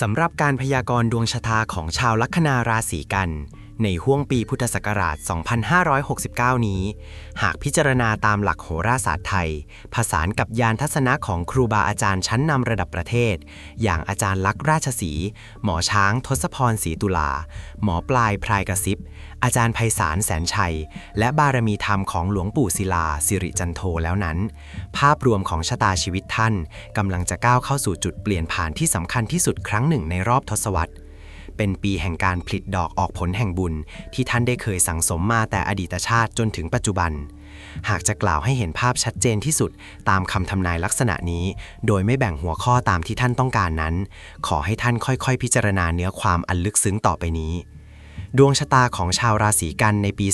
สำหรับการพยากรณ์ดวงชะตาของชาวลัคนาราศีกัน ในห้วงปีพุทธศักราช 2569 นี้ หากพิจารณาตามหลักโหราศาสตร์ไทย ผสานกับยานทัศนะของครูบาอาจารย์ชั้นนำระดับประเทศ อย่างอาจารย์ลักษณ์ราชสีห์หมอช้างทศพรศรีตุลา หมอปลายพรายกระซิบ อาจารย์ไพศาลแสนชัย และบารมีธรรมของหลวงปู่ศิลา สิริจันโทแล้วนั้น ภาพรวมของชะตาชีวิตท่านกำลังจะก้าวเข้าสู่จุดเปลี่ยนผ่านที่สำคัญที่สุดครั้งหนึ่งในรอบทศวรรษ เป็นปีแห่งการผลิตดอกออกผลแห่งบุญ ที่ท่านได้เคยสั่งสมมาแต่อดีตชาติจนถึงปัจจุบัน หากจะกล่าวให้เห็นภาพชัดเจนที่สุดตามคำทำนายลักษณะนี้ โดยไม่แบ่งหัวข้อตามที่ท่านต้องการนั้น ขอให้ท่านค่อยๆ พิจารณาเนื้อความอันลึกซึ้งต่อไปนี้ ดวงชะตาของชาวราศีกันในปี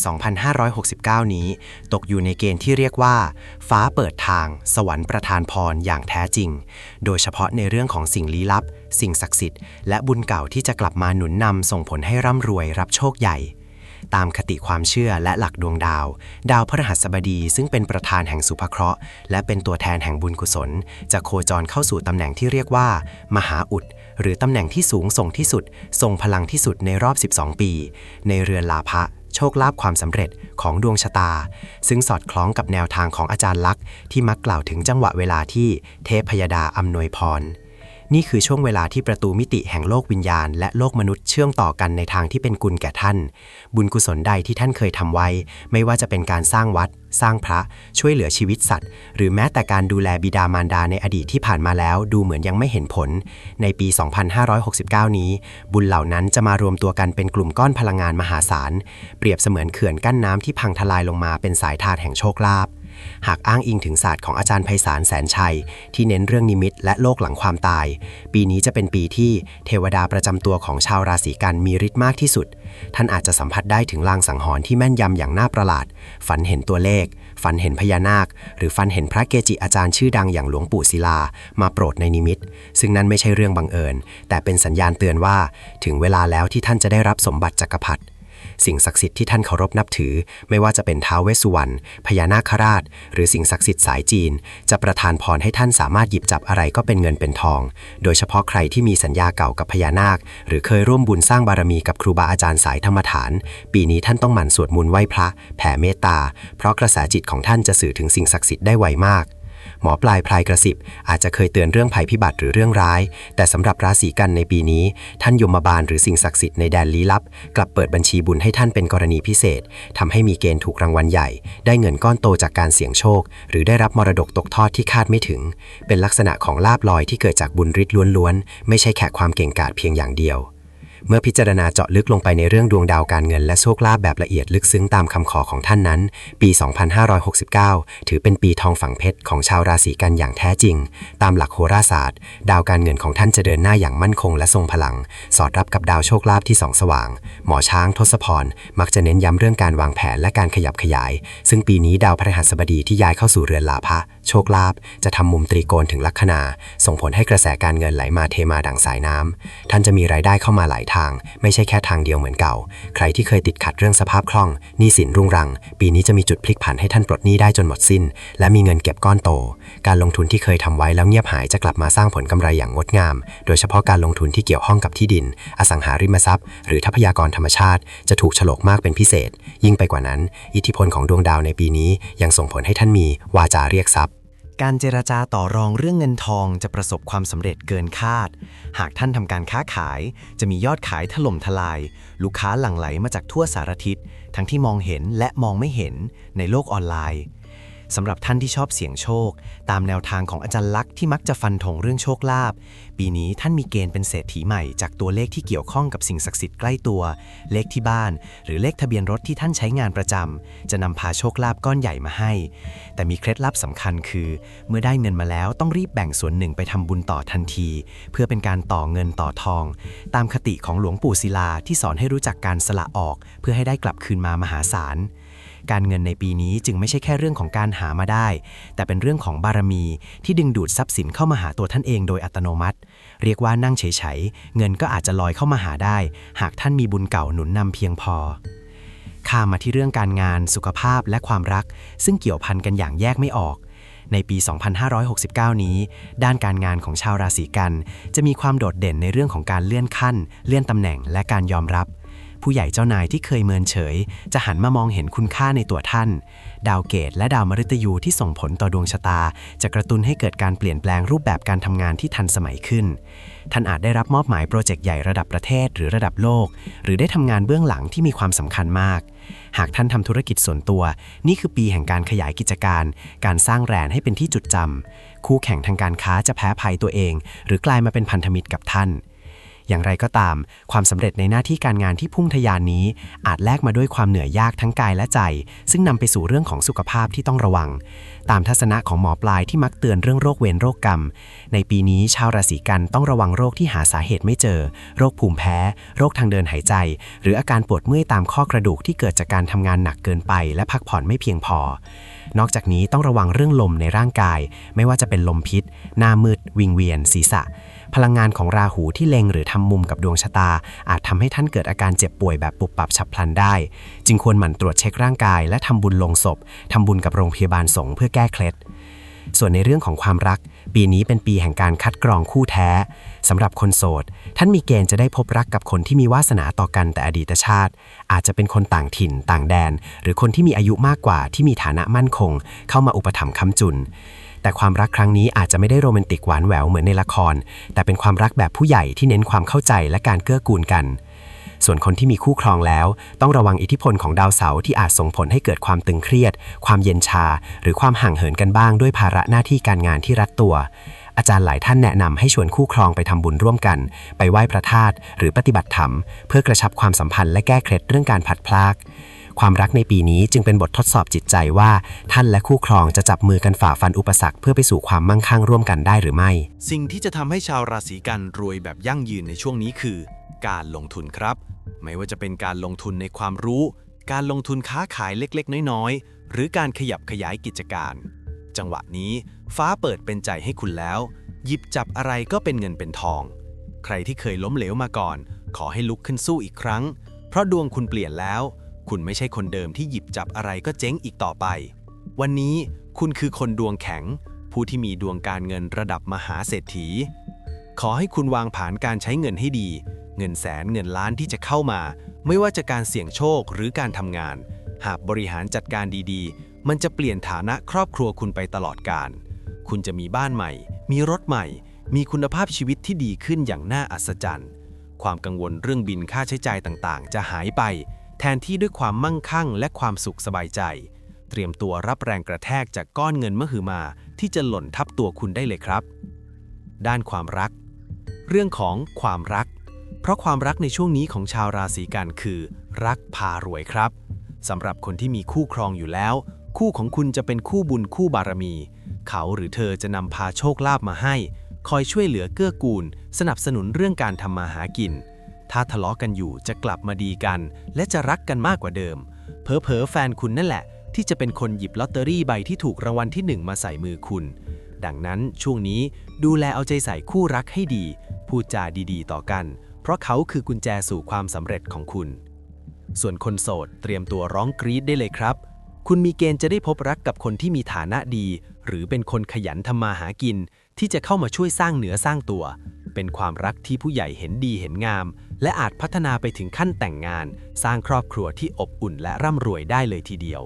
2569 นี้ ตกอยู่ในเกณฑ์ที่เรียกว่า ฟ้าเปิดทาง สวรรค์ประทานพรอย่างแท้จริง โดยเฉพาะในเรื่องของสิ่งลี้ลับ สิ่งศักดิ์สิทธิ์ และบุญเก่าที่จะกลับมาหนุนนำส่งผลให้ร่ำรวยรับโชคใหญ่ ตามคติความเชื่อและหลักดวงดาว ดาวพฤหัสบดีซึ่งเป็นประธานแห่งสุภเคราะห์ และเป็นตัวแทนแห่งบุญกุศล จะโคจรเข้าสู่ตำแหน่งที่เรียกว่า มหาอุด หรือตำแหน่งที่สูงส่งที่สุด ทรงพลังที่สุดในรอบ 12 ปี ในเรือนลาภะโชคลาภความสำเร็จของดวงชะตา ซึ่งสอดคล้องกับแนวทางของอาจารย์ลักษ์ที่มักกล่าวถึงจังหวะเวลาที่เทพยดาอำนวยพร นี่คือช่วงเวลาที่ประตูมิติแห่งโลกวิญญาณ และโลกมนุษย์เชื่อมต่อกันในทางที่เป็นกุลแก่ท่าน บุญกุศลใดที่ท่านเคยทำไว้ ไม่ว่าจะเป็นการสร้างวัด สร้างพระ ช่วยเหลือชีวิตสัตว์ หรือแม้แต่การดูแลบิดามารดาในอดีตที่ผ่านมาแล้ว ดูเหมือนยังไม่เห็นผล ในปี 2569 นี้ บุญเหล่านั้นจะมารวมตัวกันเป็นกลุ่มก้อนพลังงานมหาศาล เปรียบเสมือนเขื่อนกั้นน้ำที่พังทลายลงมาเป็นสายทานแห่งโชคลาภ หากอ้างอิงถึงศาสตร์ของอาจารย์ไพศาลแสนชัย ที่เน้นเรื่องนิมิตและโลกหลังความตาย ปีนี้จะเป็นปีที่เทวดาประจำตัวของชาวราศีกันมีฤทธิ์มากที่สุด ท่านอาจจะสัมผัสได้ถึงลางสังหรณ์ที่แม่นยำอย่างน่าประหลาด ฝันเห็นตัวเลข ฝันเห็นพญานาค หรือฝันเห็นพระเกจิอาจารย์ชื่อดังอย่างหลวงปู่ศิลา มาโปรดในนิมิต ซึ่งนั่นไม่ใช่เรื่องบังเอิญ แต่เป็นสัญญาณเตือนว่า ถึงเวลาแล้วที่ท่านจะได้รับสมบัติจักรพรรดิ สิ่งศักดิ์สิทธิ์ที่ท่านเคารพนับถือ ไม่ว่าจะเป็นท้าวเวสสุวรรณพญานาคราช หรือสิ่งศักดิ์สิทธิ์สายจีน จะประทานพรให้ท่านสามารถหยิบจับอะไรก็เป็นเงินเป็นทอง โดยเฉพาะใครที่มีสัญญาเก่ากับพญานาค หรือเคยร่วมบุญสร้างบารมีกับครูบาอาจารย์สายธรรมฐาน ปีนี้ท่านต้องหมั่นสวดมนต์ไหว้พระ แผ่เมตตา เพราะกระแสจิตของท่านจะสื่อถึงสิ่งศักดิ์สิทธิ์ได้ไวมาก หมอปลายพลายกระสิบ อาจจะเคยเตือนเรื่องภัยพิบัติหรือเรื่องร้าย แต่สำหรับราศีกันในปีนี้ ท่านยมบาลหรือสิ่งศักดิ์สิทธิ์ในแดนลี้ลับ กลับเปิดบัญชีบุญให้ท่านเป็นกรณีพิเศษทำให้มีเกณฑ์ถูกรางวัลใหญ่ ได้เงินก้อนโตจากการเสี่ยงโชค หรือได้รับมรดกตกทอดที่คาดไม่ถึง เป็นลักษณะของลาบลอยที่เกิดจากบุญฤทธิ์ล้วนๆไม่ใช่แค่ความเก่งกาจเพียงอย่างเดียว เมื่อพิจารณาเจาะลึกลงไปในเรื่องดวงดาวการเงินและโชคลาภแบบละเอียดลึกซึ้งตามคำขอของท่านนั้น ปี 2569 ถือเป็นปีทองฝังเพชรของชาวราศีกันอย่างแท้จริง ตามหลักโหราศาสตร์ ดาวการเงินของท่านจะเดินหน้าอย่างมั่นคงและทรงพลัง สอดรับกับดาวโชคลาภที่สองสว่าง หมอช้างทศพร มักจะเน้นย้ำเรื่องการวางแผนและการขยับขยาย ซึ่งปีนี้ดาวพฤหัสบดีที่ย้ายเข้าสู่เรือนลาภะโชคลาภจะทำมุมตรีโกณถึงลัคนา ส่งผลให้กระแสการเงินไหลมาเทมาดังสายน้ำ ท่านจะมีรายได้เข้ามาหลายทาง ไม่ใช่แค่ทางเดียวเหมือนเก่า ใครที่เคยติดขัดเรื่องสภาพคล่องหนี้สินรุ่งรัง ปีนี้จะมีจุดพลิกผันให้ท่านปลดหนี้ได้จนหมดสิ้น และมีเงินเก็บก้อนโต การลงทุนที่เคยทำไว้แล้วเงียบหายจะกลับมาสร้างผลกำไรอย่างงดงาม โดยเฉพาะการลงทุนที่เกี่ยวข้องกับที่ดิน อสังหาริมทรัพย์ หรือทรัพยากรธรรมชาติ จะถูกฉลกมากเป็นพิเศษ ยิ่งไปกว่านั้น อิทธิพลของดวงดาวในปีนี้ยังส่งผลให้ท่านมีวาจาเรียกทรัพย์ การเจรจาต่อรองเรื่องเงินทองจะประสบความสำเร็จเกินคาด หากท่านทำการค้าขาย จะมียอดขายถล่มทลาย ลูกค้าหลั่งไหลมาจากทั่วสารทิศ ทั้งที่มองเห็นและมองไม่เห็นในโลกออนไลน์ สำหรับท่านที่ชอบเสี่ยงโชค ตามแนวทางของอาจารย์ลักษ์ที่มักจะฟันธงเรื่องโชคลาภปีนี้ท่านมีเกณฑ์เป็นเศรษฐีใหม่จากตัวเลขที่เกี่ยวข้องกับสิ่งศักดิ์สิทธิ์ใกล้ตัว เลขที่บ้าน หรือเลขทะเบียนรถที่ท่านใช้งานประจำจะนำพาโชคลาภก้อนใหญ่มาให้ แต่มีเคล็ดลับสำคัญคือ เมื่อได้เงินมาแล้วต้องรีบแบ่งส่วนหนึ่งไปทำบุญต่อทันที เพื่อเป็นการต่อเงินต่อทอง ตามคติของหลวงปู่ศิลาที่สอนให้รู้จักการสละออก เพื่อให้ได้กลับคืนมามหาศาล การเงินในปีนี้จึงไม่ใช่แค่เรื่องของการหามาได้ แต่เป็นเรื่องของบารมีที่ดึงดูดทรัพย์สินเข้ามาหาตัวท่านเองโดยอัตโนมัติ เรียกว่านั่งเฉยๆ เงินก็อาจจะลอยเข้ามาหาได้ หากท่านมีบุญเก่าหนุนนำเพียงพอข้ามมาที่เรื่องการงานสุขภาพและความรัก ซึ่งเกี่ยวพันกันอย่างแยกไม่ออก ในปี 2569 นี้ ด้านการงานของชาวราศีกัน จะมีความโดดเด่นในเรื่องของการเลื่อนขั้น เลื่อนตำแหน่งและการยอมรับ ผู้ใหญ่เจ้านายที่เคยเมินเฉย จะหันมามองเห็นคุณค่าในตัวท่าน ดาวเกตและดาวมฤตยูที่ส่งผลต่อดวงชะตา จะกระตุ้นให้เกิดการเปลี่ยนแปลงรูปแบบการทำงานที่ทันสมัยขึ้น ท่านอาจได้รับมอบหมายโปรเจกต์ใหญ่ระดับประเทศหรือระดับโลก หรือได้ทำงานเบื้องหลังที่มีความสำคัญมาก หากท่านทำธุรกิจส่วนตัว นี่คือปีแห่งการขยายกิจการ การสร้างแบรนด์ให้เป็นที่จุดจำคู่แข่งทางการค้าจะแพ้ภัยตัวเอง หรือกลายมาเป็นพันธมิตรกับท่าน อย่างไรก็ตาม ความสำเร็จในหน้าที่การงานที่พุ่งทะยานนี้ อาจแลกมาด้วยความเหนื่อยยากทั้งกายและใจ ซึ่งนำไปสู่เรื่องของสุขภาพที่ต้องระวัง ตามทัศนะของหมอปลายที่มักเตือนเรื่องโรคเวรโรคกรรม ในปีนี้ชาวราศีกันต้องระวังโรคที่หาสาเหตุไม่เจอ โรคภูมิแพ้ โรคทางเดินหายใจ หรืออาการปวดเมื่อยตามข้อกระดูกที่เกิดจากการทำงานหนักเกินไป และพักผ่อนไม่เพียงพอนอกจากนี้ต้องระวังเรื่องลมในร่างกาย ไม่ว่าจะเป็นลมพิษ หน้ามืด วิงเวียน ศีรษะ พลังงานของราหูที่เล็งหรือทำมุมกับดวงชะตา อาจทำให้ท่านเกิดอาการเจ็บป่วยแบบปุบปับฉับพลันได้ จึงควรหมั่นตรวจเช็คร่างกาย และทำบุญลงศพทำบุญกับโรงพยาบาลสงฆ์เพื่อแก้เคล็ดส่วนในเรื่องของความรัก ปีนี้เป็นปีแห่งการคัดกรองคู่แท้สำหรับคนโสด ท่านมีเกณฑ์จะได้พบรักกับคนที่มีวาสนาต่อกันแต่อดีตชาติ อาจจะเป็นคนต่างถิ่น ต่างแดน หรือคนที่มีอายุมากกว่าที่มีฐานะมั่นคง เข้ามาอุปถัมภ์ค้ำจุน แต่ความรักครั้งนี้อาจจะไม่ได้โรแมนติกหวานแหววเหมือนในละคร แต่เป็นความรักแบบผู้ใหญ่ที่เน้นความเข้าใจและการเกื้อกูลกัน ส่วนคนที่มีคู่ครองแล้ว ต้องระวังอิทธิพลของดาวเสาร์ที่อาจส่งผลให้เกิดความตึงเครียด ความเย็นชา หรือความห่างเหินกันบ้างด้วยภาระหน้าที่การงานที่รัดตัวอาจารย์หลายท่านแนะนำให้ชวนคู่ครองไปทำบุญร่วมกัน ไปไหว้พระธาตุหรือปฏิบัติธรรม เพื่อกระชับความสัมพันธ์และแก้เคล็ดเรื่องการผัดพราก ความรักในปีนี้จึงเป็นบททดสอบจิตใจว่า ท่านและคู่ครองจะจับมือกันฝ่าฟันอุปสรรคเพื่อไปสู่ความมั่งคั่งร่วมกันได้หรือไม่ สิ่งที่จะทำให้ชาวราศีกันรวยแบบยั่งยืนในช่วงนี้คือ การลงทุนครับ ไม่ว่าจะเป็นการลงทุนในความรู้ การลงทุนค้าขายเล็กๆ น้อยๆ หรือการขยับขยายกิจการ จังหวะนี้ฟ้าเปิดเป็นใจให้คุณแล้ว หยิบจับอะไรก็เป็นเงินเป็นทอง ใครที่เคยล้มเหลวมาก่อน ขอให้ลุกขึ้นสู้อีกครั้ง เพราะดวงคุณเปลี่ยนแล้ว คุณไม่ใช่คนเดิมที่หยิบจับอะไรก็เจ๊งอีกต่อไป วันนี้คุณคือคนดวงแข็ง ผู้ที่มีดวงการเงินระดับมหาเศรษฐี ขอให้คุณวางผานการใช้เงินให้ดี เงินแสนเงินล้านที่จะเข้ามา ไม่ว่าจะการเสี่ยงโชคหรือการทำงาน หากบริหารจัดการดีๆ มันจะเปลี่ยนฐานะครอบครัวคุณไปตลอดกาลคุณจะมีบ้านใหม่ มีรถใหม่ มีคุณภาพชีวิตที่ดีขึ้นอย่างน่าอัศจรรย์ ความกังวลเรื่องบินค่าใช้จ่ายต่างๆ จะหายไป แทนที่ด้วยความมั่งคั่งและความสุขสบายใจ เตรียมตัวรับแรงกระแทกจากก้อนเงินมหึมาที่จะหล่นทับตัวคุณได้เลยครับ ด้านความรัก เรื่องของความรัก เพราะความรักในช่วงนี้ของชาวราศีกันคือ รักพารวยครับสำหรับคนที่มีคู่ครองอยู่แล้ว คู่ของคุณจะเป็นคู่บุญคู่บารมี เขาหรือเธอจะนำพาโชคลาภมาให้ คอยช่วยเหลือเกื้อกูล สนับสนุนเรื่องการทำมาหากิน ถ้าทะเลาะกันอยู่จะกลับมาดีกัน และจะรักกันมากกว่าเดิมเผลอแฟนคุณนั่นแหละ ที่จะเป็นคนหยิบลอตเตอรี่ใบที่ถูกรางวัลที่หนึ่งมาใส่มือคุณ ดังนั้นช่วงนี้ดูแลเอาใจใส่คู่รักให้ดี พูดจาดีๆ ต่อกัน เพราะเขาคือกุญแจสู่ความสำเร็จของคุณ ส่วนคนโสดเตรียมตัวร้องกรี๊ดได้เลยครับ คุณมีเกณฑ์จะได้พบรักกับคนที่มีฐานะดี หรือเป็นคนขยันทำมาหากิน ที่จะเข้ามาช่วยสร้างเหนือสร้างตัว เป็นความรักที่ผู้ใหญ่เห็นดีเห็นงาม และอาจพัฒนาไปถึงขั้นแต่งงาน สร้างครอบครัวที่อบอุ่นและร่ำรวยได้เลยทีเดียว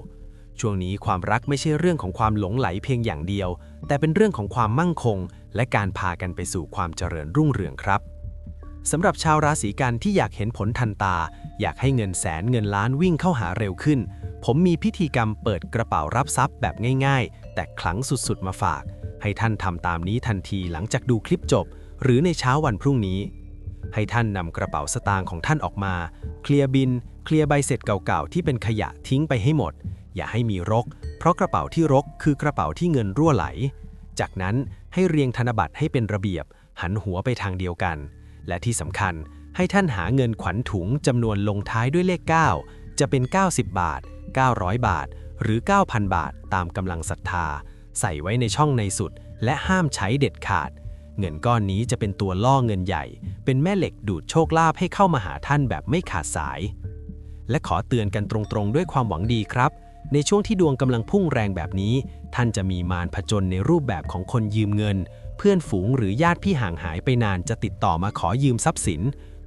ช่วงนี้ความรักไม่ใช่เรื่องของความหลงไหลเพียงอย่างเดียว แต่เป็นเรื่องของความมั่งคง และการพากันไปสู่ความเจริญรุ่งเรืองครับสำหรับชาวราศีกันที่อยากเห็นผลทันตา อยากให้เงินแสนเงินล้านวิ่งเข้าหาเร็วขึ้น ผมมีพิธีกรรมเปิดกระเป๋ารับทรัพย์แบบง่าย ๆ แต่ขลังสุดๆมาฝาก ให้ท่านทำตามนี้ทันทีหลังจากดูคลิปจบ หรือในเช้าวันพรุ่งนี้ ให้ท่านนำกระเป๋าสตางค์ของท่านออกมา เคลียร์บิน เคลียร์ใบเสร็จเก่าๆ ที่เป็นขยะทิ้งไปให้หมด อย่าให้มีรก เพราะกระเป๋าที่รกคือกระเป๋าที่เงินรั่วไหล จากนั้นให้เรียงธนบัตรให้เป็นระเบียบ หันหัวไปทางเดียวกัน และที่สำคัญให้ท่านหาเงินขวัญถุงจำนวนลงท้ายด้วยเลข 9 จะเป็น 90 บาท 900 บาท หรือ 9,000 บาทตามกำลังศรัทธา ใส่ไว้ในช่องในสุด และห้ามใช้เด็ดขาด เงินก้อนนี้จะเป็นตัวล่อเงินใหญ่ เป็นแม่เหล็กดูดโชคลาภให้เข้ามาหาท่านแบบไม่ขาดสาย และขอเตือนกันตรงๆ ด้วยความหวังดีครับ ในช่วงที่ดวงกำลังพุ่งแรงแบบนี้ ท่านจะมีมารผจญในรูปแบบของคนยืมเงิน เพื่อนฝูงหรือญาติพี่ห่างหายไปนานจะติดต่อมาขอยืมทรัพย์สิน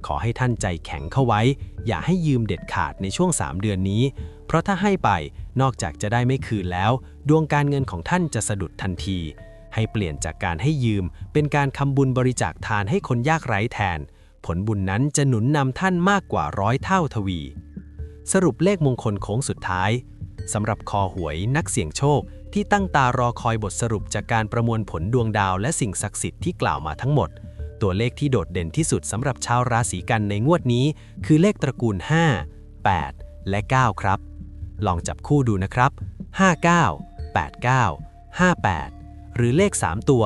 ขอให้ท่านใจแข็งเข้าไว้ อย่าให้ยืมเด็ดขาดในช่วง 3 เดือนนี้ เพราะถ้าให้ไปนอกจากจะได้ไม่คืนแล้ว ดวงการเงินของท่านจะสะดุดทันที ให้เปลี่ยนจากการให้ยืม เป็นการทำบุญบริจาคทานให้คนยากไร้แทน ผลบุญนั้นจะหนุนนำท่านมากกว่าร้อยเท่าทวี สรุปเลขมงคลโค้งสุดท้ายสำหรับคอหวยนักเสี่ยงโชค ที่ตั้งตารอคอยบทสรุปจากการประมวลผลดวงดาวและสิ่งศักดิ์สิทธิ์ที่กล่าวมาทั้งหมด ตัวเลขที่โดดเด่นที่สุดสำหรับชาวราศีกันในงวดนี้ คือเลขตระกูล 5 8 และ 9 ครับ ลองจับคู่ดูนะครับ 59 89 58 หรือเลข 3 ตัว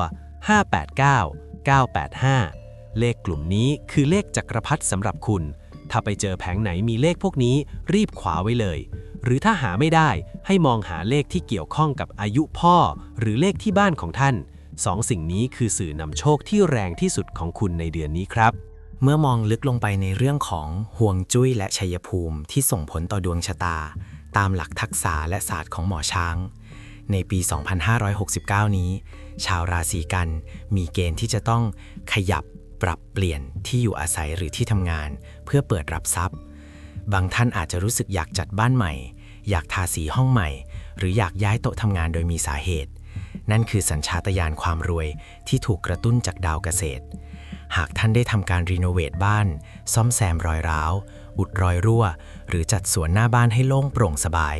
589 985 เลขกลุ่มนี้คือเลขจักรพรรดิสำหรับคุณ ถ้าไปเจอแผงไหนมีเลขพวกนี้รีบขวาไว้เลย หรือถ้าหาไม่ได้ให้มองหาเลขที่เกี่ยวข้องกับอายุพ่อ หรือเลขที่บ้านของท่านสองสิ่งนี้คือสื่อนำโชคที่แรงที่สุดของคุณในเดือนนี้ครับ เมื่อมองลึกลงไปในเรื่องของห่วงจุ้ยและชัยภูมิที่ส่งผลต่อดวงชะตา ตามหลักทักษะและศาสตร์ของหมอช้าง ในปี 2569 นี้ ชาวราศีกันมีเกณฑ์ที่จะต้องขยับปรับเปลี่ยนที่อยู่อาศัยหรือที่ทำงาน เพื่อเปิดรับทรัพย์ บางท่านอาจจะรู้สึกอยากจัดบ้านใหม่ อยากทาสีห้องใหม่ หรืออยากย้ายโต๊ะทำงานโดยมีสาเหตุ นั่นคือสัญชาตญาณความรวยที่ถูกกระตุ้นจากดาวเกษตร หากท่านได้ทำการรีโนเวทบ้าน ซ่อมแซมรอยร้าวอุดรอยรั่ว หรือจัดสวนหน้าบ้านให้โล่งโปร่งสบาย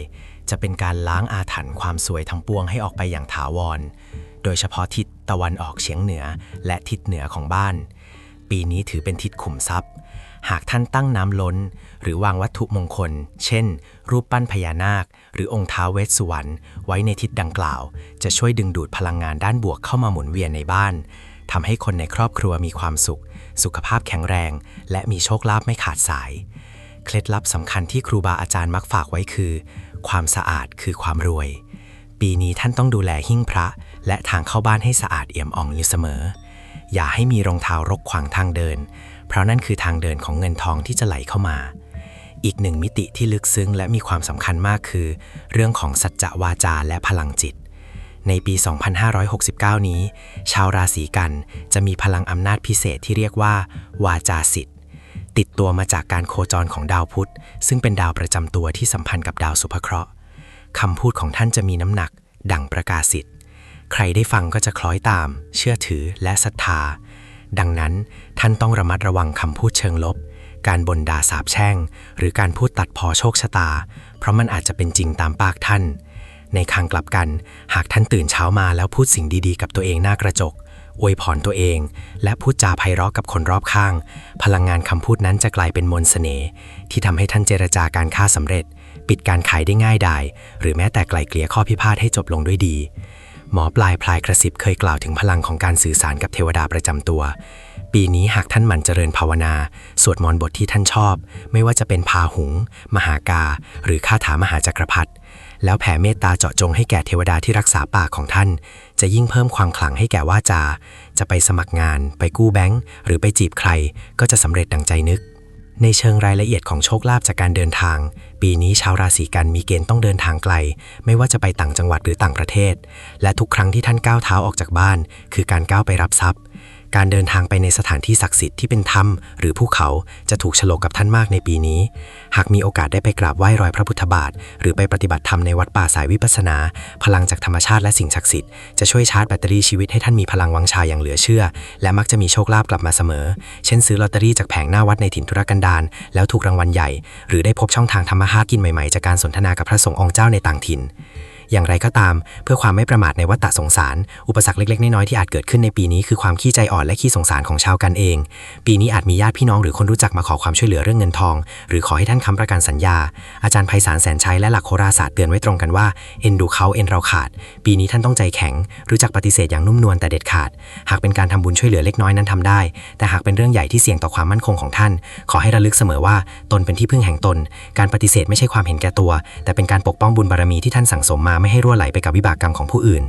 จะเป็นการล้างอาถรรพ์ความสวยทั้งปวงให้ออกไปอย่างถาวร โดยเฉพาะทิศตะวันออกเฉียงเหนือและทิศเหนือของบ้าน ปีนี้ถือเป็นทิศขุมทรัพย์ หากท่านตั้งน้ำล้น หรือวางวัตถุมงคล เช่น รูปปั้นพญานาค หรือองค์ท้าเวสสุวรรณไว้ในทิศดังกล่าว จะช่วยดึงดูดพลังงานด้านบวกเข้ามาหมุนเวียนในบ้านทำให้คนในครอบครัวมีความสุข สุขภาพแข็งแรง และมีโชคลาภไม่ขาดสาย เคล็ดลับสำคัญที่ครูบาอาจารย์มักฝากไว้คือ ความสะอาดคือความรวย ปีนี้ท่านต้องดูแลหิ้งพระ และทางเข้าบ้านให้สะอาดเอี่ยมอ่องอยู่เสมอ อย่าให้มีรองเท้ารกขวางทางเดิน เพราะนั่นคือทางเดินของเงินทองที่จะไหลเข้ามา อีกหนึ่งมิติที่ลึกซึ้งและมีความสำคัญมากคือ เรื่องของสัจจะวาจาและพลังจิตในปี 2569 นี้ ชาวราศีกันจะมีพลังอำนาจพิเศษที่เรียกว่า วาจาสิทธิ ติดตัวมาจากการโคจรของดาวพุธ ซึ่งเป็นดาวประจำตัวที่สัมพันธ์กับดาวสุภเคราะห์คำพูดของท่านจะมีน้ำหนัก ดังประกาศสิทธิ์ ใครได้ฟังก็จะคล้อยตาม เชื่อถือและศรัทธา ดังนั้นท่านต้องระมัดระวังคำพูดเชิงลบ การบ่นด่าสาบแช่ง หรือการพูดตัดพอโชคชะตา เพราะมันอาจจะเป็นจริงตามปากท่าน ในทางกลับกัน หากท่านตื่นเช้ามาแล้วพูดสิ่งดีๆ กับตัวเองหน้ากระจก อวยพรตัวเอง และพูดจาไพเราะกับคนรอบข้าง พลังงานคำพูดนั้นจะกลายเป็นมนต์เสน่ห์ที่ทำให้ท่านเจรจาการค้าสำเร็จ ปิดการขายได้ง่ายดายหรือแม้แต่ไกลเกลี่ยข้อพิพาทให้จบลงด้วยดี หมอปลายพลายกระซิบเคยกล่าวถึงพลังของการสื่อสารกับเทวดาประจำตัว ปีนี้หากท่านหมั่นเจริญภาวนา สวดมนต์บทที่ท่านชอบ ไม่ว่าจะเป็นพาหุง มหากา หรือคาถามหาจักรพรรดิ แล้วแผ่เมตตาเจาะจงให้แก่เทวดาที่รักษาปากของท่าน จะยิ่งเพิ่มความขลังให้แก่ว่าจา จะไปสมัครงาน ไปกู้แบงก์หรือไปจีบใคร ก็จะสำเร็จดังใจนึก ในเชิงรายละเอียดของโชคลาภจากการเดินทาง ปีนี้ชาวราศีกันมีเกณฑ์ต้องเดินทางไกล ไม่ว่าจะไปต่างจังหวัดหรือต่างประเทศ และทุกครั้งที่ท่านก้าวเท้าออกจากบ้าน คือการก้าวไปรับทรัพย์ การเดินทางไปในสถานที่ศักดิ์สิทธิ์ที่เป็นถ้ำหรือภูเขาจะถูกฉลกกับท่านมากในปีนี้ หากมีโอกาสได้ไปกราบไหว้รอยพระพุทธบาท หรือไปปฏิบัติธรรมในวัดป่าสายวิปัสนา พลังจากธรรมชาติและสิ่งศักดิ์สิทธิ์จะช่วยชาร์จแบตเตอรี่ชีวิตให้ท่านมีพลังวังชาอย่างเหลือเชื่อ และมักจะมีโชคลาภกลับมาเสมอ เช่นซื้อลอตเตอรี่จากแผงหน้าวัดในถิ่นธุรกันดารแล้วถูกรางวัลใหญ่ หรือได้พบช่องทางทำมาหากินใหม่ๆจากการสนทนากับพระสงฆ์องค์เจ้าในต่างถิ่น อย่างไรก็ตาม เพื่อความไม่ประมาทในวัฏฏะสงสาร อุปสรรคเล็กๆน้อยๆที่อาจเกิดขึ้นในปีนี้คือความขี้ใจอ่อนและขี้สงสารของชาวกันเอง ปีนี้อาจมีญาติพี่น้องหรือคนรู้จักมาขอความช่วยเหลือเรื่องเงินทอง หรือขอให้ท่านค้ำประกันสัญญา อาจารย์ไพศาลแสนชัยและหลักโหราศาสตร์เตือนไว้ตรงกันว่าเอ็นดูเขาเอ็นเราขาด ปีนี้ท่านต้องใจแข็ง รู้จักปฏิเสธอย่างนุ่มนวลแต่เด็ดขาด หากเป็นการทำบุญช่วยเหลือเล็กน้อยนั้นทำได้ แต่หากเป็นเรื่องใหญ่ที่เสี่ยงต่อความมั่นคงของท่าน ขอให้ระลึกเสมอว่าตนเป็นที่พึ่งแห่งตน การปฏิเสธไม่ใช่ความเห็นแก่ตัว แต่เป็นการปกป้องบุญบารมีที่ท่านสั่งสมมาไม่ให้รั่วไหลไปกับวิบากกรรมของผู้อื่น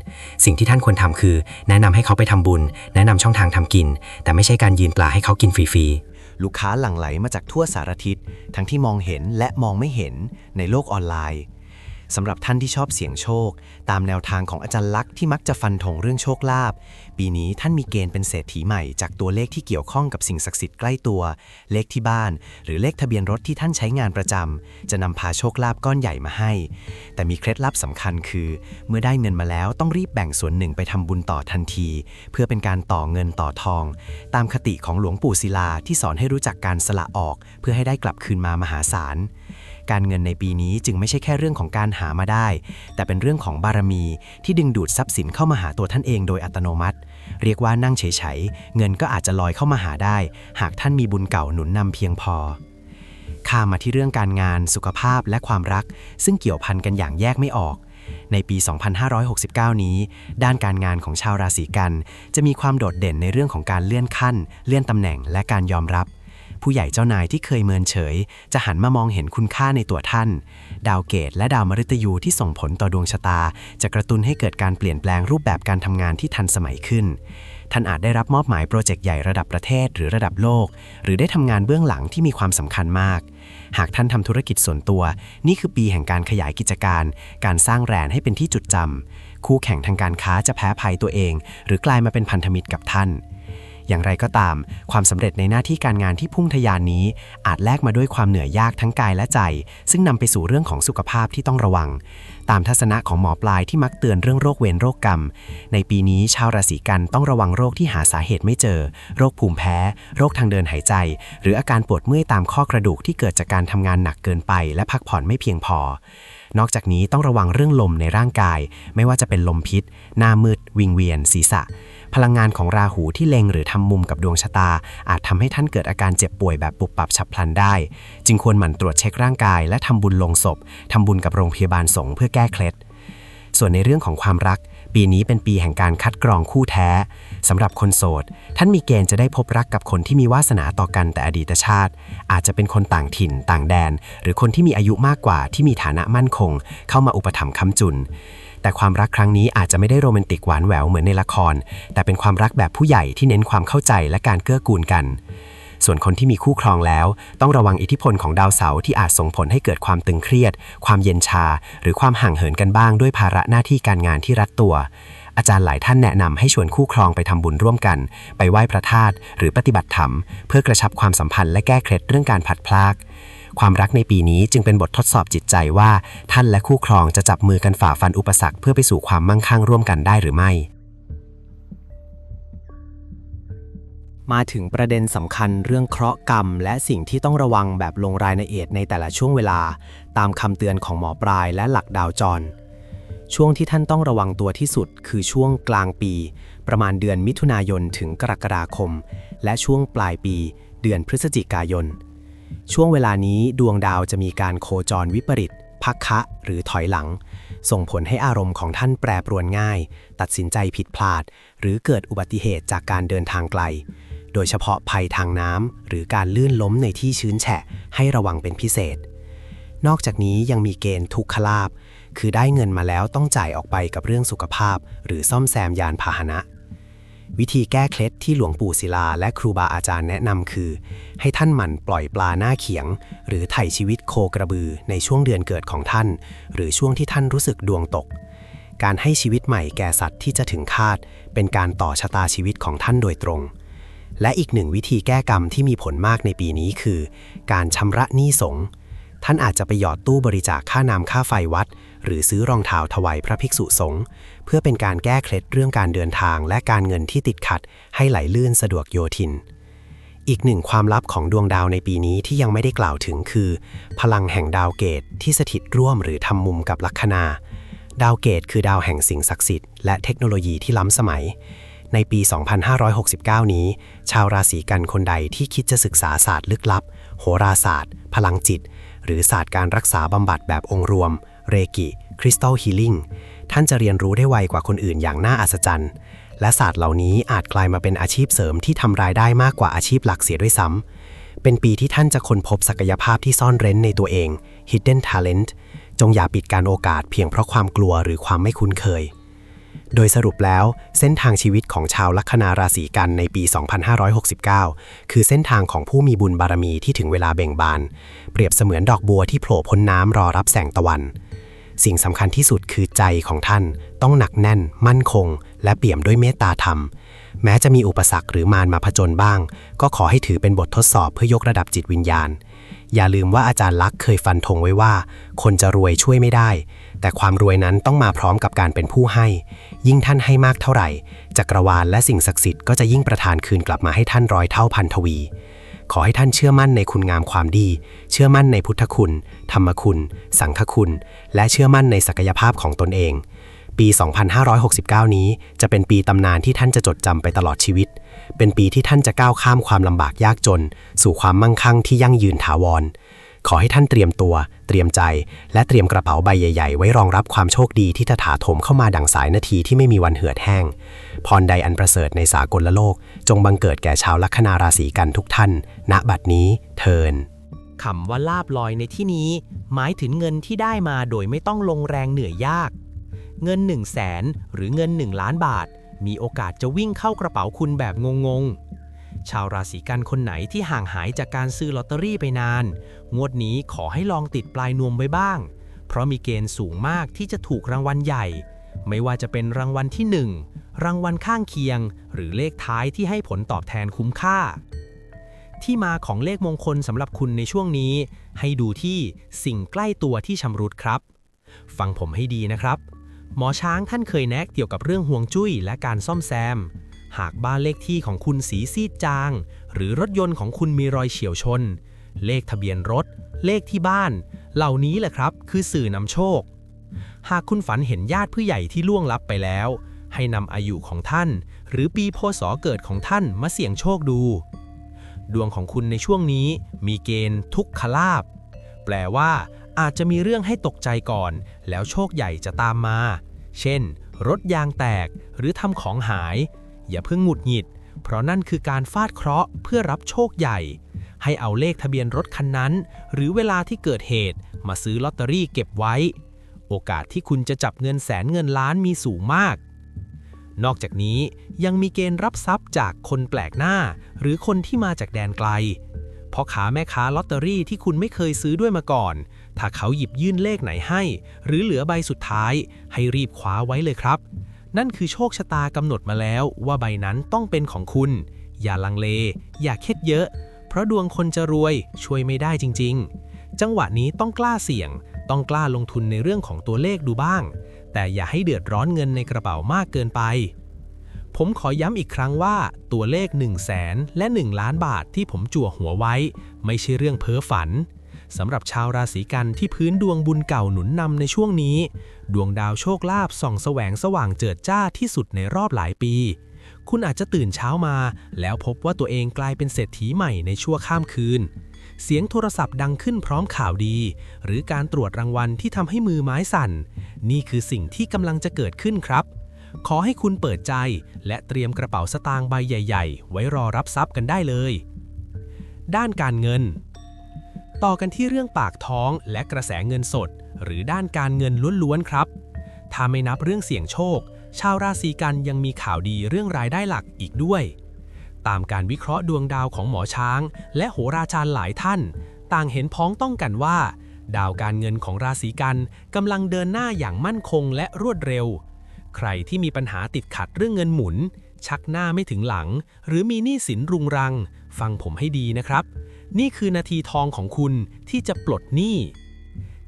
สิ่งที่ท่านควรทำคือ แนะนำให้เขาไปทำบุญ แนะนำช่องทางทำกิน แต่ไม่ใช่การยืนปลาให้เขากินฟรีๆลูกค้าหลั่งไหลมาจากทั่วสารทิศทั้งที่มองเห็นและมองไม่เห็นในโลกออนไลน์ สำหรับท่านที่ชอบเสี่ยงโชค ตามแนวทางของอาจารย์ลักษ์ที่มักจะฟันธงเรื่องโชคลาภปีนี้ท่านมีเกณฑ์เป็นเศรษฐีใหม่จากตัวเลขที่เกี่ยวข้องกับสิ่งศักดิ์สิทธิ์ใกล้ตัว เลขที่บ้าน หรือเลขทะเบียนรถที่ท่านใช้งานประจำจะนำพาโชคลาภก้อนใหญ่มาให้ แต่มีเคล็ดลับสำคัญคือ เมื่อได้เงินมาแล้วต้องรีบแบ่งส่วนหนึ่งไปทำบุญต่อทันที เพื่อเป็นการต่อเงินต่อทอง ตามคติของหลวงปู่ศิลาที่สอนให้รู้จักการสละออก เพื่อให้ได้กลับคืนมามหาศาล การเงินในปีนี้จึงไม่ใช่แค่เรื่องของการหามาได้ แต่เป็นเรื่องของบารมีที่ดึงดูดทรัพย์สินเข้ามาหาตัวท่านเองโดยอัตโนมัติ เรียกว่านั่งเฉยๆ เงินก็อาจจะลอยเข้ามาหาได้ หากท่านมีบุญเก่าหนุนนำเพียงพอข้ามมาที่เรื่องการงาน สุขภาพและความรัก ซึ่งเกี่ยวพันกันอย่างแยกไม่ออกในปี 2569 นี้ ด้านการงานของชาวราศีกัน จะมีความโดดเด่นในเรื่องของการเลื่อนขั้น เลื่อนตำแหน่งและการยอมรับ ผู้ใหญ่เจ้านายที่เคยเมินเฉย จะหันมามองเห็นคุณค่าในตัวท่าน ดาวเกตและดาวมฤตยูที่ส่งผลต่อดวงชะตา จะกระตุ้นให้เกิดการเปลี่ยนแปลงรูปแบบการทำงานที่ทันสมัยขึ้น ท่านอาจได้รับมอบหมายโปรเจกต์ใหญ่ระดับประเทศหรือระดับโลก หรือได้ทำงานเบื้องหลังที่มีความสำคัญมาก หากท่านทำธุรกิจส่วนตัว นี่คือปีแห่งการขยายกิจการ การสร้างแบรนด์ให้เป็นที่จุดจำคู่แข่งทางการค้าจะแพ้ภัยตัวเอง หรือกลายมาเป็นพันธมิตรกับท่าน อย่างไรก็ตาม ความสำเร็จในหน้าที่การงานที่พุ่งทะยานนี้ อาจแลกมาด้วยความเหนื่อยยากทั้งกายและใจ ซึ่งนำไปสู่เรื่องของสุขภาพที่ต้องระวัง ตามทัศนะของหมอปลายที่มักเตือนเรื่องโรคเวรโรคกรรม ในปีนี้ชาวราศีกันต้องระวังโรคที่หาสาเหตุไม่เจอ โรคภูมิแพ้ โรคทางเดินหายใจ หรืออาการปวดเมื่อยตามข้อกระดูกที่เกิดจากการทำงานหนักเกินไป และพักผ่อนไม่เพียงพอ นอกจากนี้ต้องระวังเรื่องลมในร่างกาย ไม่ว่าจะเป็นลมพิษ หน้ามืด วิงเวียน ศีรษะ พลังงานของราหูที่เล็งหรือทำมุมกับดวงชะตา อาจทำให้ท่านเกิดอาการเจ็บป่วยแบบปุบปับฉับพลันได้ จึงควรหมั่นตรวจเช็คร่างกาย และทำบุญลงศพทำบุญกับโรงพยาบาลสงฆ์เพื่อแก้เคล็ด ส่วนในเรื่องของความรัก ปีนี้เป็นปีแห่งการคัดกรองคู่แท้สำหรับคนโสด ท่านมีเกณฑ์จะได้พบรักกับคนที่มีวาสนาต่อกันแต่อดีตชาติ อาจจะเป็นคนต่างถิ่น ต่างแดน หรือคนที่มีอายุมากกว่าที่มีฐานะมั่นคง เข้ามาอุปถัมภ์ค้ำจุน แต่ความรักครั้งนี้อาจจะไม่ได้โรแมนติกหวานแหววเหมือนในละคร แต่เป็นความรักแบบผู้ใหญ่ที่เน้นความเข้าใจและการเกื้อกูลกัน ส่วนคนที่มีคู่ครองแล้ว ต้องระวังอิทธิพลของดาวเสาร์ที่อาจส่งผลให้เกิดความตึงเครียด ความเย็นชา หรือความห่างเหินกันบ้างด้วยภาระหน้าที่การงานที่รัดตัวอาจารย์หลายท่านแนะนำให้ชวนคู่ครองไปทำบุญร่วมกัน ไปไหว้พระธาตุหรือปฏิบัติธรรม เพื่อกระชับความสัมพันธ์และแก้เคล็ดเรื่องการผัดพราก ความรักในปีนี้จึงเป็นบททดสอบจิตใจว่า ท่านและคู่ครองจะจับมือกันฝ่าฟันอุปสรรคเพื่อไปสู่ความมั่งคั่งร่วมกันได้หรือไม่ มาถึงประเด็นสำคัญเรื่องเคราะห์กรรม และสิ่งที่ต้องระวังแบบลงรายละเอียดในแต่ละช่วงเวลา ตามคำเตือนของหมอปลายและหลักดาวจร ช่วงที่ท่านต้องระวังตัวที่สุด คือช่วงกลางปี ประมาณเดือนมิถุนายนถึงกรกฎาคม และช่วงปลายปี เดือนพฤศจิกายน ช่วงเวลานี้ดวงดาวจะมีการโคจรวิปริตพักคะหรือถอยหลัง ส่งผลให้อารมณ์ของท่านแปรปรวนง่าย ตัดสินใจผิดพลาด หรือเกิดอุบัติเหตุจากการเดินทางไกล โดยเฉพาะภัยทางน้ำหรือการลื่นล้มในที่ชื้นแฉะ ให้ระวังเป็นพิเศษ นอกจากนี้ยังมีเกณฑ์ทุกขลาบ คือได้เงินมาแล้วต้องจ่ายออกไปกับเรื่องสุขภาพ หรือซ่อมแซมยานพาหนะ วิธีแก้เคล็ดที่หลวงปู่ศิลาและครูบาอาจารย์แนะนำคือ ให้ท่านหมั่นปล่อยปลาหน้าเขียง หรือไถ่ชีวิตโคกระบือในช่วงเดือนเกิดของท่าน หรือช่วงที่ท่านรู้สึกดวงตก การให้ชีวิตใหม่แก่สัตว์ที่จะถึงคาด เป็นการต่อชะตาชีวิตของท่านโดยตรง และอีกหนึ่งวิธีแก้กรรมที่มีผลมากในปีนี้คือ การชำระหนี้สงฆ์ท่านอาจจะไปหยอดตู้บริจาคค่าน้ำค่าไฟวัด หรือซื้อรองเท้าถวายพระภิกษุสงฆ์เพื่อเป็นการแก้เคล็ดเรื่องการเดินทางและการเงินที่ติดขัด ให้ไหลลื่นสะดวกโยทิน อีกหนึ่งความลับของดวงดาวในปีนี้ที่ยังไม่ได้กล่าวถึงคือ พลังแห่งดาวเกตที่สถิตร่วมหรือทำมุมกับลัคนา ดาวเกตคือดาวแห่งสิ่งศักดิ์สิทธิ์และเทคโนโลยีที่ล้ำสมัยในปี 2569 นี้ ชาวราศีกันคนใดที่คิดจะศึกษาศาสตร์ลึกลับ โหราศาสตร์ พลังจิต หรือศาสตร์การรักษาบำบัดแบบองค์รวม เรกิคริสตัลฮีลิ่งท่านจะเรียนรู้ได้ไวกว่าคนอื่นอย่างน่าอัศจรรย์ และศาสตร์เหล่านี้อาจกลายมาเป็นอาชีพเสริมที่ทำรายได้มากกว่าอาชีพหลักเสียด้วยซ้ำเป็นปีที่ท่านจะค้นพบศักยภาพที่ซ่อนเร้นในตัวเอง hidden talent จงอย่าปิดการโอกาสเพียงเพราะความกลัวหรือความไม่คุ้นเคย โดยสรุปแล้วเส้นทางชีวิตของชาวลัคนาราศีกันในปี 2569 คือเส้นทางของผู้มีบุญบารมีที่ถึงเวลาเบ่งบาน เปรียบเสมือนดอกบัวที่โผล่พ้นน้ำรอรับแสงตะวัน สิ่งสำคัญที่สุดคือใจของท่านต้องหนักแน่น มั่นคง และเปี่ยมด้วยเมตตาธรรม แม้จะมีอุปสรรคหรือมารมาผจญบ้าง ก็ขอให้ถือเป็นบททดสอบเพื่อยกระดับจิตวิญญาณ อย่าลืมว่าอาจารย์ลักษ์เคยฟันธงไว้ว่า คนจะรวยช่วยไม่ได้ แต่ความรวยนั้นต้องมาพร้อมกับการเป็นผู้ให้ ยิ่งท่านให้มากเท่าไหร่ จักรวาลและสิ่งศักดิ์สิทธิ์ก็จะยิ่งประทานคืนกลับมาให้ท่านร้อยเท่าพันทวี ขอให้ท่านเชื่อมั่นในคุณงามความดี เชื่อมั่นในพุทธคุณ ธรรมคุณ สังฆคุณ และเชื่อมั่นในศักยภาพของตนเอง ปี 2569 นี้จะเป็นปีตำนานที่ท่านจะจดจำไปตลอดชีวิต เป็นปีที่ท่านจะก้าวข้ามความลำบากยากจน สู่ความมั่งคั่งที่ยั่งยืนถาวร ขอให้ท่านเตรียมตัว เตรียมใจ และเตรียมกระเป๋าใบใหญ่ๆ ไว้รองรับความโชคดีที่จะถาโถมเข้ามาดังสายนาทีที่ไม่มีวันเหือดแห้ง พรใดอันประเสริฐในสากลโลก จงบังเกิดแก่ชาวลัคนาราศีกันทุกท่าน ณ บัดนี้เทินคำว่าลาบลอยในที่นี้ หมายถึงเงินที่ได้มาโดยไม่ต้องลงแรงเหนื่อยยาก เงิน 1 0 0 0 0แสนหรือเงิน 1 ล้านบาท มีโอกาสจะวิ่งเข้ากระเป๋าคุณแบบงงๆ ชาวราศีกันคนไหนที่ห่างหายจากการซื้อลอตเตอรี่ไปนาน งวดนี้ขอให้ลองติดปลายนวมไว้บ้าง เพราะมีเกณฑ์สูงมากที่จะถูกรางวัลใหญ่ ไม่ว่าจะเป็นรางวัลที่ 1 รางวัลข้างเคียง หรือเลขท้ายที่ให้ผลตอบแทนคุ้มค่า ที่มาของเลขมงคลสำหรับคุณในช่วงนี้ ให้ดูที่สิ่งใกล้ตัวที่ชำรุดครับ ฟังผมให้ดีนะครับ หมอช้างท่านเคยแนะเกี่ยวกับเรื่องห่วงจุ้ยและการซ่อมแซม หากบ้านเลขที่ของคุณสีซีดจาง หรือรถยนต์ของคุณมีรอยเฉียวชน เลขทะเบียนรถ เลขที่บ้าน เหล่านี้แหละครับ คือสื่อนำโชค หากคุณฝันเห็นญาติผู้ใหญ่ที่ล่วงลับไปแล้ว ให้นำอายุของท่าน หรือปีพศเกิดของท่านมาเสี่ยงโชคดู ดวงของคุณในช่วงนี้มีเกณฑ์ทุกขลาบ แปลว่า อาจจะมีเรื่องให้ตกใจก่อน แล้วโชคใหญ่จะตามมา เช่น รถยางแตกหรือทำของหาย อย่าเพิ่งหงุดหงิด เพราะนั่นคือการฟาดเคราะห์เพื่อรับโชคใหญ่ ให้เอาเลขทะเบียนรถคันนั้น หรือเวลาที่เกิดเหตุมาซื้อลอตเตอรี่เก็บไว้ โอกาสที่คุณจะจับเงินแสนเงินล้านมีสูงมาก นอกจากนี้ยังมีเกณฑ์รับทรัพย์จากคนแปลกหน้า หรือคนที่มาจากแดนไกลพ่อค้าแม่ค้าลอตเตอรี่ที่คุณไม่เคยซื้อด้วยมาก่อน ถ้าเขาหยิบยื่นเลขไหนให้ หรือเหลือใบสุดท้าย ให้รีบคว้าไว้เลยครับ นั่นคือโชคชะตากำหนดมาแล้วว่าใบนั้นต้องเป็นของคุณ อย่าลังเล อย่าเค็ดเยอะ เพราะดวงคนจะรวยช่วยไม่ได้จริง ๆ จังหวะนี้ต้องกล้าเสี่ยง ต้องกล้าลงทุนในเรื่องของตัวเลขดูบ้าง แต่อย่าให้เดือดร้อนเงินในกระเป๋ามากเกินไป ผมขอย้ำอีกครั้งว่าตัวเลข 1 0 0 0 0แสนและ 1 ล้านบาทที่ผมจั่วหัวไว้ ไม่ใช่เรื่องเพ้อฝัน สำหรับชาวราศีกันที่พื้นดวงบุญเก่าหนุนนำในช่วงนี้ ดวงดาวโชคลาภส่องแสวงสว่างเจิดจ้าที่สุดในรอบหลายปี คุณอาจจะตื่นเช้ามา แล้วพบว่าตัวเองกลายเป็นเศรษฐีใหม่ในชั่วข้ามคืน เสียงโทรศัพท์ดังขึ้นพร้อมข่าวดี หรือการตรวจรางวัลที่ทำให้มือไม้สั่น นี่คือสิ่งที่กำลังจะเกิดขึ้นครับขอให้คุณเปิดใจ และเตรียมกระเป๋าสตางค์ใบใหญ่ ๆ ไว้รอรับทรัพย์กันได้เลย ด้านการเงิน ต่อกันที่เรื่องปากท้องและกระแสเงินสด หรือด้านการเงินล้วนๆครับ ถ้าไม่นับเรื่องเสี่ยงโชค ชาวราศีกันยังมีข่าวดีเรื่องรายได้หลักอีกด้วย ตามการวิเคราะห์ดวงดาวของหมอช้าง และโหราจารย์หลายท่าน ต่างเห็นพ้องต้องกันว่า ดาวการเงินของราศีกันกำลังเดินหน้าอย่างมั่นคงและรวดเร็ว ใครที่มีปัญหาติดขัดเรื่องเงินหมุน ชักหน้าไม่ถึงหลัง หรือมีหนี้สินรุงรัง ฟังผมให้ดีนะครับ นี่คือนาทีทองของคุณที่จะปลดหนี้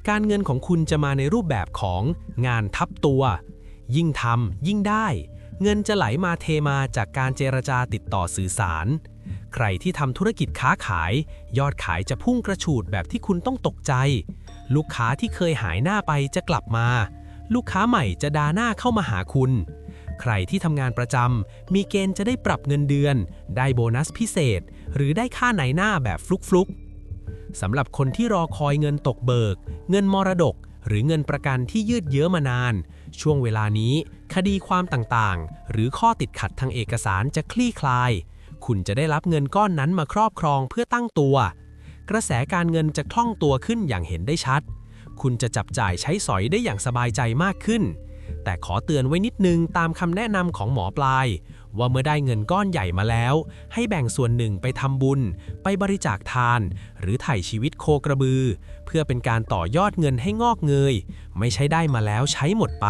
การเงินของคุณจะมาในรูปแบบของงานทับตัว ยิ่งทำยิ่งได้ เงินจะไหลมาเทมาจากการเจรจาติดต่อสื่อสาร ใครที่ทำธุรกิจค้าขาย ยอดขายจะพุ่งกระฉูดแบบที่คุณต้องตกใจ ลูกค้าที่เคยหายหน้าไปจะกลับมา ลูกค้าใหม่จะดาหน้าเข้ามาหาคุณ ใครที่ทำงานประจำมีเกณฑ์จะได้ปรับเงินเดือน ได้โบนัสพิเศษ หรือได้ค่าไหนหน้าแบบฟลุกๆสำหรับคนที่รอคอยเงินตกเบิก เงินมรดก หรือเงินประกันที่ยืดเยื้อมานาน ช่วงเวลานี้ คดีความต่างๆ หรือข้อติดขัดทางเอกสารจะคลี่คลาย คุณจะได้รับเงินก้อนนั้นมาครอบครองเพื่อตั้งตัว กระแสการเงินจะคล่องตัวขึ้นอย่างเห็นได้ชัด คุณจะจับจ่ายใช้สอยได้อย่างสบายใจมากขึ้น แต่ขอเตือนไว้นิดนึงตามคำแนะนำของหมอปลาย ว่าเมื่อได้เงินก้อนใหญ่มาแล้ว ให้แบ่งส่วนหนึ่งไปทำบุญ ไปบริจาคทาน หรือไถ่ชีวิตโคกระบือ เพื่อเป็นการต่อยอดเงินให้งอกเงย ไม่ใช่ได้มาแล้วใช้หมดไป